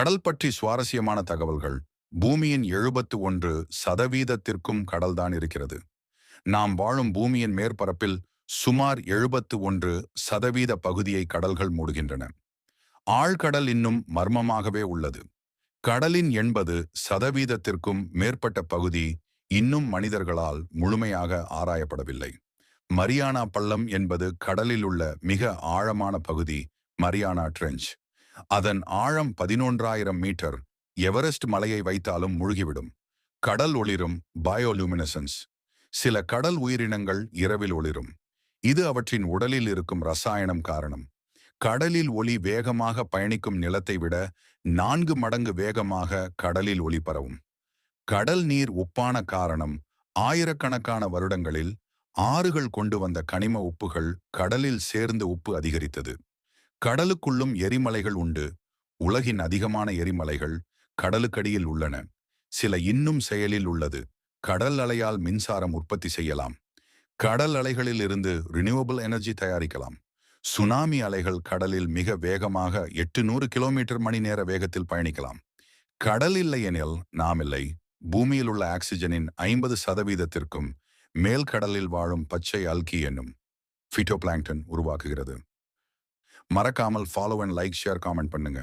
கடல் பற்றி சுவாரஸ்யமான தகவல்கள் பூமியின் எழுபத்து ஒன்று சதவீதத்திற்கும் கடல்தான் இருக்கிறது. நாம் வாழும் பூமியின் மேற்பரப்பில் சுமார் எழுபத்து ஒன்று சதவீத பகுதியை கடல்கள் மூடுகின்றன. ஆழ்கடல் இன்னும் மர்மமாகவே உள்ளது. கடலின் எண்பது சதவீதத்திற்கும் மேற்பட்ட பகுதி இன்னும் மனிதர்களால் முழுமையாக ஆராயப்படவில்லை. மரியானா பள்ளம் என்பது கடலில் உள்ள மிக ஆழமான பகுதி மரியானா ட்ரெஞ்ச். அதன் ஆழம் பதினொன்றாயிரம் மீட்டர். எவரெஸ்ட் மலையை வைத்தாலும் மூழ்கிவிடும். கடல் ஒளிரும் பயோலூமினசன்ஸ். சில கடல் உயிரினங்கள் இரவில் ஒளிரும். இது அவற்றின் உடலில் இருக்கும் ரசாயனம் காரணம். கடலில் ஒளி வேகமாக பயணிக்கும் நிலத்தை விட நான்கு மடங்கு வேகமாக கடலில் ஒளி பரவும். கடல் நீர் உப்பான காரணம். ஆயிரக்கணக்கான வருடங்களில் ஆறுகள் கொண்டு வந்த கனிம உப்புகள் கடலில் சேர்ந்து உப்பு அதிகரித்தது. கடலுக்குள்ளும் எரிமலைகள் உண்டு. உலகின் அதிகமான எரிமலைகள் கடலுக்கடியில் உள்ளன. சில இன்னும் செயலில் உள்ளது. கடல் அலையால் மின்சாரம் உற்பத்தி செய்யலாம். கடல் அலைகளில் இருந்து ரினியூவபிள் எனர்ஜி தயாரிக்கலாம். சுனாமி அலைகள் கடலில் மிக வேகமாக எட்டு நூறு கிலோமீட்டர் மணி நேர வேகத்தில் பயணிக்கலாம். கடல் இல்லை எனில் நாம் இல்லை. பூமியில் உள்ள ஆக்சிஜனின் ஐம்பது சதவீதத்திற்கும் மேல் கடலில் வாழும் பச்சை அல்கி என்னும் ஃபிட்டோபிளாங்டன் உருவாக்குகிறது. மறக்காமல் follow and like share comment பண்ணுங்கள்